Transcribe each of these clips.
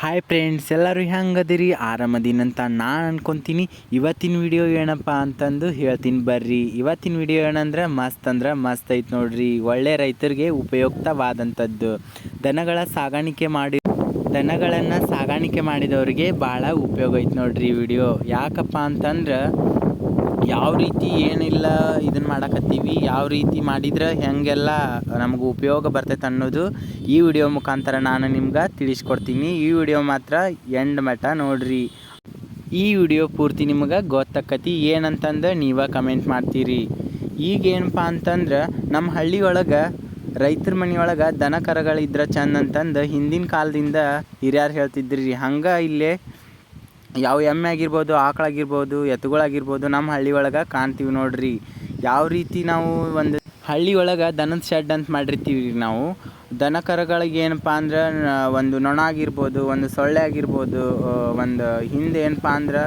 Hi friends ಎಲ್ಲರೂ ಹೆಂಗದಿರಿ? ಆರಾಮದಿನಂತ ನಾನು ಅನ್ಕೊಂತೀನಿ. ಇವತ್ತಿನ ವಿಡಿಯೋ ಏನಪ್ಪ ಅಂತಂದು ಹೇಳ್ತೀನಿ ಬರ್ರಿ. ಇವತ್ತಿನ ವಿಡಿಯೋ ಏನಂದ್ರೆ ಮಸ್ತ್ ಅಂದ್ರೆ ಮಸ್ತ್ ಐತೆ ನೋಡ್ರಿ. ಒಳ್ಳೆ ರೈತರಿಗೆ ಉಪಯುಕ್ತವಾದಂಥದ್ದು. ದನಗಳ ಸಾಗಾಣಿಕೆ ಮಾಡಿ ದನಗಳನ್ನು ಸಾಗಾಣಿಕೆ ಮಾಡಿದವರಿಗೆ ಭಾಳ ಉಪಯೋಗ ಐತೆ ನೋಡ್ರಿ ವಿಡಿಯೋ ಯಾಕಪ್ಪ ಅಂತಂದ್ರೆ ಯಾವ ರೀತಿ ಏನಿಲ್ಲ ಇದನ್ನು ಮಾಡಕತ್ತೀವಿ, ಯಾವ ರೀತಿ ಮಾಡಿದ್ರೆ ಹೆಂಗೆಲ್ಲ ನಮ್ಗೆ ಉಪಯೋಗ ಬರ್ತೈತೆ ಅನ್ನೋದು ಈ ವಿಡಿಯೋ ಮುಖಾಂತರ ನಾನು ನಿಮ್ಗೆ ತಿಳಿಸ್ಕೊಡ್ತೀನಿ. ಈ ವಿಡಿಯೋ ಮಾತ್ರ ಎಂಡ್ ಮಟ್ಟ ನೋಡ್ರಿ. ಈ ವಿಡಿಯೋ ಪೂರ್ತಿ ನಿಮ್ಗೆ ಗೊತ್ತಾಕತಿ. ಏನಂತಂದು ನೀವೇ ಕಮೆಂಟ್ ಮಾಡ್ತೀರಿ. ಈಗ ಏನಪ್ಪ ಅಂತಂದ್ರೆ ನಮ್ಮ ಹಳ್ಳಿ ಒಳಗೆ ರೈತರ ಮನೆಯೊಳಗೆ ದನ ಕರಗಳಿದ್ರೆ ಚಂದ ಅಂತಂದು ಹಿಂದಿನ ಕಾಲದಿಂದ ಹಿರಿಯರು ಹೇಳ್ತಿದ್ರಿ. ಹಂಗೆ ಇಲ್ಲೇ ಯಾವ ಎಮ್ಮೆ ಆಗಿರ್ಬೋದು ಆಕಳಾಗಿರ್ಬೋದು ಎತ್ತುಗಳಾಗಿರ್ಬೋದು ನಮ್ಮ ಹಳ್ಳಿ ಒಳಗೆ ಕಾಣ್ತೀವಿ ನೋಡ್ರಿ. ಯಾವ ರೀತಿ ನಾವು ಒಂದು ಹಳ್ಳಿ ಒಳಗೆ ದನದ ಶೆಡ್ ಅಂತ ಮಾಡಿರ್ತೀವಿ ರೀ ನಾವು. ದನ ಕರುಗಳಿಗೆ ಏನಪ್ಪ ಅಂದ್ರೆ ಒಂದು ನೊಣ ಆಗಿರ್ಬೋದು, ಒಂದು ಸೊಳ್ಳೆ ಆಗಿರ್ಬೋದು ಒಂದು ಹಿಂದೆ ಏನಪ್ಪ ಅಂದ್ರೆ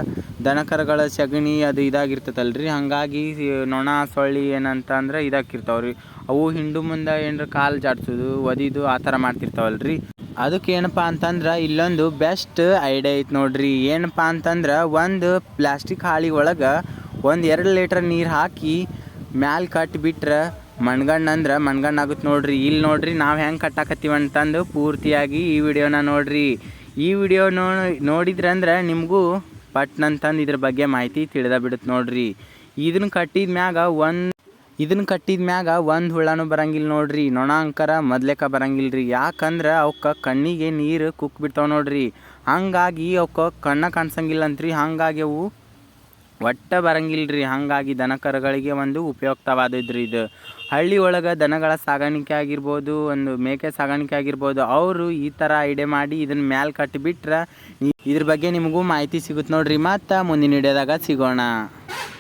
ದನ ಕರುಗಳ ಸಗಣಿ ಅದು ಇದಾಗಿರ್ತದಲ್ರಿ. ಹಾಗಾಗಿ, ಈ, ನೊಣ, ಸೊಳ್ಳಿ ಏನಂತ ಅಂದ್ರೆ ಇದಾಕಿರ್ತಾವ್ರಿ. ಅವು ಹಿಂಡು ಮುಂದೆ ಏನರ ಕಾಲು ಜಾಡ್ಸೋದು, ಒದಿದು ಆ ಥರ ಮಾಡ್ತಿರ್ತಾವಲ್ಲ ಅದಕ್ಕೆ ಏನಪ್ಪ ಅಂತಂದ್ರೆ ಇಲ್ಲೊಂದು ಬೆಸ್ಟ್ ಐಡಿಯಾ ಐತೆ ನೋಡ್ರಿ. ಏನಪ್ಪ ಅಂತಂದ್ರೆ ಒಂದು ಪ್ಲಾಸ್ಟಿಕ್ ಹಾಳಿ ಒಳಗೆ ಒಂದು ಎರಡು ಲೀಟ್ರ್ ನೀರು ಹಾಕಿ ಮ್ಯಾಲೆ ಕಟ್ಟಿಬಿಟ್ರೆ ಮಣ್ಗಣ್ಣು ಅಂದ್ರೆ ಮಣ್ಗಣ್ಣು ಆಗುತ್ತೆ ನೋಡ್ರಿ. ಇಲ್ಲಿ ನೋಡ್ರಿ ನಾವು ಹೆಂಗೆ ಕಟ್ಟಾಕತ್ತೀವಿ ಅಂತಂದು ಪೂರ್ತಿಯಾಗಿ ಈ ವಿಡಿಯೋನ ನೋಡ್ರಿ. ಈ ವಿಡಿಯೋ ನೋ, ನೋಡಿದ್ರಂದ್ರೆ ನಿಮಗೂ ಪಟ್ನಂತಂದು ಇದ್ರ ಬಗ್ಗೆ ಮಾಹಿತಿ ತಿಳಿದ ಬಿಡುತ್ತೆ ನೋಡ್ರಿ. ಇದನ್ನ ಕಟ್ಟಿದ ಮ್ಯಾಗ ಒಂದು ಇದನ್ನ ಕಟ್ಟಿದ ಮ್ಯಾಗ ಒಂದು ಹುಳನೂ ಬರಂಗಿಲ್ಲ ನೋಡ್ರಿ ನೊಣ ಅಂಕರ ಮೊದ್ಲೇಕ ಬರಂಗಿಲ್ಲ ರೀ ಯಾಕಂದ್ರೆ ಕಣ್ಣಿಗೆ ನೀರು ಕುಕ್ ಬಿಡ್ತಾವೆ ನೋಡ್ರಿ. ಹಂಗಾಗಿ ಅವಕ್ಕೆ ಕಣ್ಣ ಕಾಣಿಸಂಗಿಲ್ಲ ಅಂತ್ರಿ ಹಾಗಾಗಿ ಅವು ಒಟ್ಟ ಬರಂಗಿಲ್ಲ ರೀ ಹಾಗಾಗಿ ದನ ಕರುಗಳಿಗೆ ಒಂದು ಉಪಯುಕ್ತವಾದದ್ರಿ ಇದು. ಹಳ್ಳಿ ಒಳಗೆ ದನಗಳ ಸಾಗಾಣಿಕೆ ಆಗಿರ್ಬೋದು, ಒಂದು ಮೇಕೆ ಸಾಗಾಣಿಕೆ ಆಗಿರ್ಬೋದು, ಅವರು ಈ ಥರ ಐಡಿಯಾ ಮಾಡಿ ಇದನ್ನ ಮ್ಯಾಲೆ ಕಟ್ಟಿಬಿಟ್ರೆ ಇದ್ರ ಬಗ್ಗೆ ನಿಮಗೂ ಮಾಹಿತಿ ಸಿಗುತ್ತೆ ನೋಡ್ರಿ. ಮತ್ತು ಮುಂದಿನ ವಿಡಿಯೋದಾಗ ಸಿಗೋಣ.